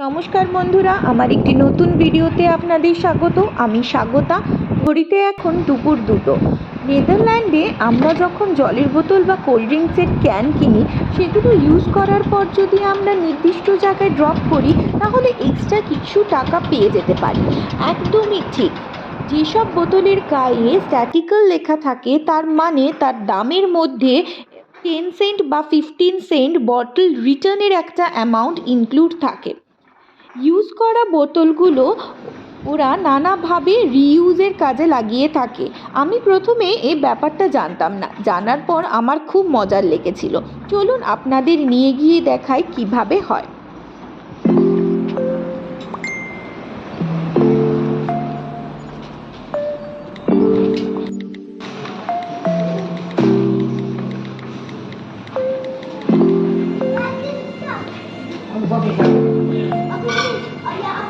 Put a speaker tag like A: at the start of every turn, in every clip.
A: নমস্কার বন্ধুরা, আমার একটি নতুন ভিডিওতে আপনাদের স্বাগত। আমি স্বাগতা, ঘড়িতে এখন দুপুর দুটো। নেদারল্যান্ডে আমরা যখন জলের বোতল বা কোল্ড ড্রিঙ্কসের ক্যান কিনি সেগুলো ইউজ করার পর যদি আমরা নির্দিষ্ট জায়গায় ড্রপ করি, তাহলে এক্সট্রা কিছু টাকা পেয়ে যেতে পারি। একদমই ঠিক। যেসব বোতলের গায়ে স্ট্যাটিক্যাল লেখা থাকে, তার মানে তার দামের মধ্যে টেন সেন্ট বা ফিফটিন সেন্ট বটল রিটার্নের একটা অ্যামাউন্ট ইনক্লুড থাকে। ইউজ করা বোতলগুলো ওরা নানাভাবে রিইউজের কাজে লাগিয়ে থাকে। আমি প্রথমে এই ব্যাপারটা জানতাম না। জানার পর আমার খুব মজার লেগেছিল। চলুন আপনাদের নিয়ে গিয়ে দেখাই কীভাবে হয়। আমরা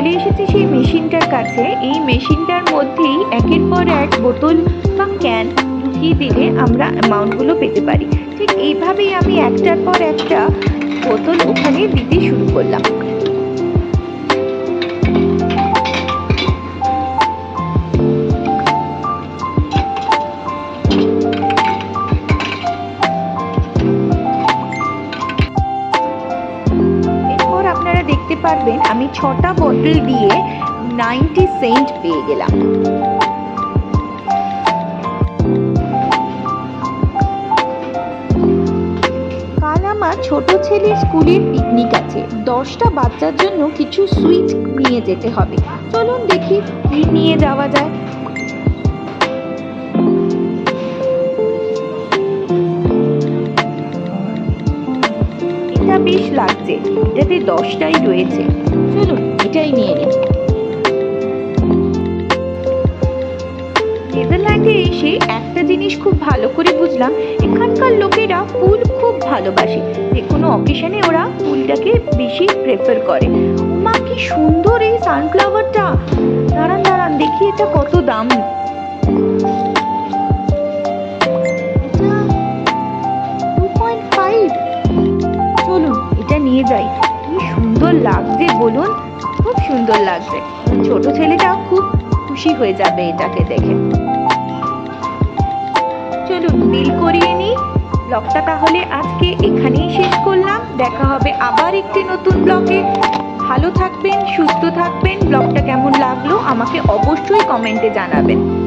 A: চলে এসেছি সেই মেশিনটার কাছে। এই মেশিনটার মধ্যেই একের পর এক বোতল বা ক্যান ঢুকিয়ে দিলে আমরা অ্যামাউন্টগুলো পেতে পারি। ঠিক এইভাবেই আমি একটার পর একটা বোতল ওখানে দিতে শুরু করলাম। পারবেন, আমি ছটা বটল দিয়ে নাইনটি সেন্ট পেয়ে গেলাম। কাল আমার ছোট ছেলের স্কুলের পিকনিক আছে। দশটা বাচ্চার জন্য কিছু সুইট নিয়ে যেতে হবে। চলুন দেখি কি নিয়ে যাওয়া যায়। বেশ লাগছে। এটাতে দশটাই রয়েছে। চলুন, এটাই নিয়ে নিন নেদারল্যান্ডে এসে একটা জিনিস খুব ভালো করে বুঝলাম। এখানকার লোকেরা ফুল খুব ভালোবাসে। যে কোনো অকেশনে ওরা ফুলটাকে বেশি প্রেফার করে। মা কি সুন্দর এই সানফ্লাওয়ারটা দাঁড়ান দাঁড়ান, দেখি এটা কত দাম। নিয়ে যাই। কি সুন্দর লাগছে বলুন? খুব সুন্দর লাগছে। ছোট ছেলেটা খুব খুশি হয়ে যাবে এটাকে দেখে। চলুন, বিল করিয়ে নিই। ব্লগটা তাহলে আজকে এখানেই শেষ করলাম। দেখা হবে আবার একটি নতুন ব্লগে। ভালো থাকবেন, সুস্থ থাকবেন। ব্লগটা কেমন লাগল আমাকে অবশ্যই কমেন্টে জানাবেন।